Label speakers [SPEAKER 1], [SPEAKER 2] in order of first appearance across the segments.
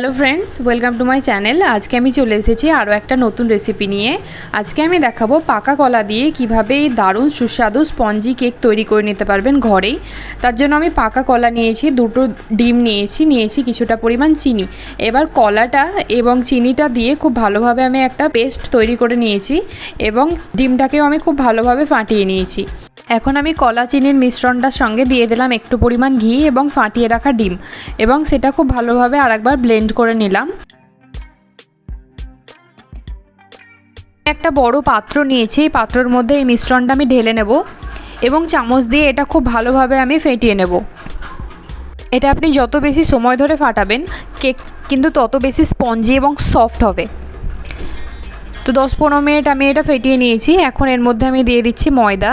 [SPEAKER 1] Hello friends welcome to my channel আজকে আমি চলে এসেছি আরও একটা নতুন রেসিপি নিয়ে। আজকে আমি দেখাবো পাকা কলা দিয়ে কীভাবে দারুণ সুস্বাদু স্পঞ্জি কেক তৈরি করে নিতে পারবেন ঘরেই। তার জন্য আমি পাকা কলা নিয়েছি, দুটো ডিম নিয়েছি নিয়েছি কিছুটা পরিমাণ চিনি। এবার কলাটা এবং চিনিটা দিয়ে খুব ভালোভাবে আমি একটা পেস্ট তৈরি করে নিয়েছি এবং ডিমটাকেও আমি খুব ভালোভাবে ফাটিয়ে নিয়েছি। এখন আমি কলা চিনির মিশ্রণটার সঙ্গে দিয়ে দিলাম একটু পরিমাণ ঘি এবং ফাটিয়ে রাখা ডিম এবং সেটা খুব ভালোভাবে আরেকবার ব্লেন্ড করে নিলাম। একটা বড় পাত্র নিয়েছি, এই পাত্রর মধ্যে এই মিশ্রণটা আমি ঢেলে নেব এবং চামচ দিয়ে এটা খুব ভালোভাবে আমি ফেটিয়ে নেব। এটা আপনি যত বেশি সময় ধরে ফাটাবেন, কেক কিন্তু তত বেশি স্পঞ্জি এবং সফট হবে। তো দশ পনেরো মিনিট আমি এটা ফেটিয়ে নিয়েছি, এখন এর মধ্যে আমি দিয়ে দিচ্ছি ময়দা।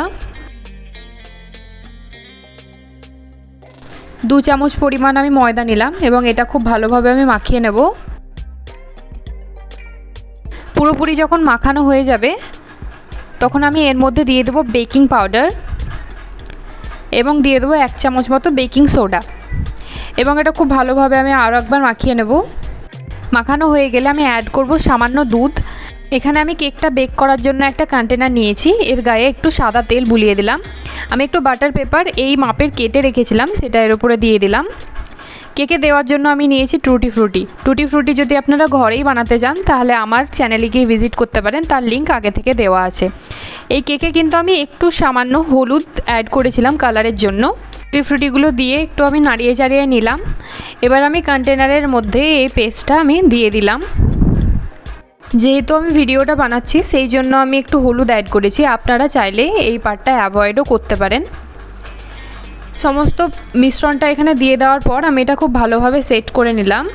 [SPEAKER 1] দু চামচ পরিমাণ আমি ময়দা নিলাম এবং এটা খুব ভালোভাবে আমি মাখিয়ে নেব। পুরোপুরি যখন মাখানো হয়ে যাবে, তখন আমি এর মধ্যে দিয়ে দেবো বেকিং পাউডার এবং দিয়ে দেবো এক চামচ মতো বেকিং সোডা। এবং এটা খুব ভালোভাবে আমি আরও একবার মাখিয়ে নেব। মাখানো হয়ে গেলে আমি অ্যাড করব সামান্য দুধ এখানে আমি কেকটা বেক করার জন্য একটা কন্টেনার নিয়েছি। এর গায়ে একটু সাদা তেল বুলিয়ে দিলাম। আমি একটু বাটার পেপার এই মাপের কেটে রেখেছিলাম, সেটা এর উপরে দিয়ে দিলাম। কেকে দেওয়ার জন্য আমি নিয়েছি টুটি ফ্রুটি টুটি ফ্রুটি যদি আপনারা ঘরেই বানাতে চান, তাহলে আমার চ্যানেলে গিয়ে ভিজিট করতে পারেন। তার লিঙ্ক আগে থেকে দেওয়া আছে। এই কেকে কিন্তু আমি একটু সামান্য হলুদ অ্যাড করেছিলাম কালারের জন্য। টুটি ফ্রুটিগুলো দিয়ে একটু আমি নাড়িয়ে চাড়িয়ে নিলাম। এবার আমি কন্টেনারের মধ্যে এই পেস্টটা আমি দিয়ে দিলাম। যেহেতু আমি ভিডিওটা বানাচ্ছি, সেই জন্য আমি একটু হলুদ অ্যাড করেছি। আপনারা চাইলে এই পার্টটা অ্যাভয়েডও করতে পারেন। সমস্ত মিশ্রণটা এখানে দিয়ে দেওয়ার পর আমি এটা খুব ভালোভাবে সেট করে নিলাম।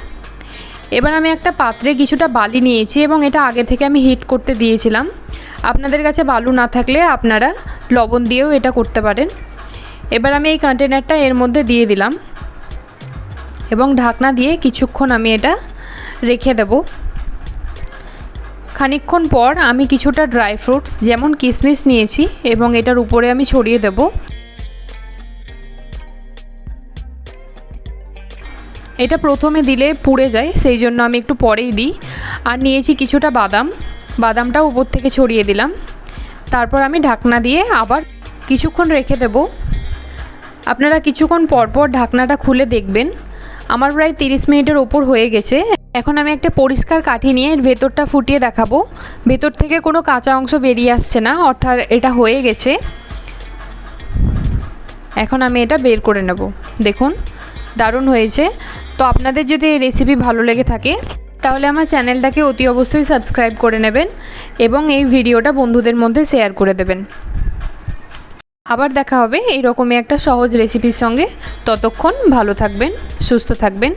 [SPEAKER 1] এবার আমি একটা পাত্রে কিছুটা বালি নিয়েছি এবং এটা আগে থেকে আমি হিট করতে দিয়েছিলাম। আপনাদের কাছে বালু না থাকলে আপনারা লবণ দিয়েও এটা করতে পারেন। এবার আমি এই কন্টেনারটা এর মধ্যে দিয়ে দিলাম। এবং ঢাকনা দিয়ে কিছুক্ষণ আমি এটা রেখে দেবো। খানিকক্ষণ পর আমি কিছুটা ড্রাই ফ্রুটস, যেমন কিশমিশ নিয়েছি এবং এটার উপরে আমি ছড়িয়ে দেব। এটা প্রথমে দিলে পুড়ে যায়, সেই জন্য আমি একটু পরেই দিই। আর নিয়েছি কিছুটা বাদাম, বাদামটাও উপর থেকে ছড়িয়ে দিলাম। তারপর আমি ঢাকনা দিয়ে আবার কিছুক্ষণ রেখে দেব। আপনারা কিছুক্ষণ পরপর ঢাকনাটা খুলে দেখবেন। আমার প্রায় তিরিশ মিনিটের ওপর হয়ে গেছে। এখন আমি একটা পরিষ্কার কাঠি নিয়ে এর ভেতরটা ফুটিয়ে দেখাবো। ভেতর থেকে কোনো কাঁচা অংশ বেরিয়ে আসছে না, অর্থাৎ এটা হয়ে গেছে। এখন আমি এটা বের করে নেব। দেখুন, দারুণ হয়েছে। তো আপনাদের যদি এই রেসিপি ভালো লেগে থাকে, তাহলে আমার চ্যানেলটাকে অতি অবশ্যই সাবস্ক্রাইব করে নেবেন এবং এই ভিডিওটা বন্ধুদের মধ্যে শেয়ার করে দেবেন। আবার দেখা হবে এইরকমই একটা সহজ রেসিপির সঙ্গে। ততক্ষণ ভালো থাকবেন, সুস্থ থাকবেন।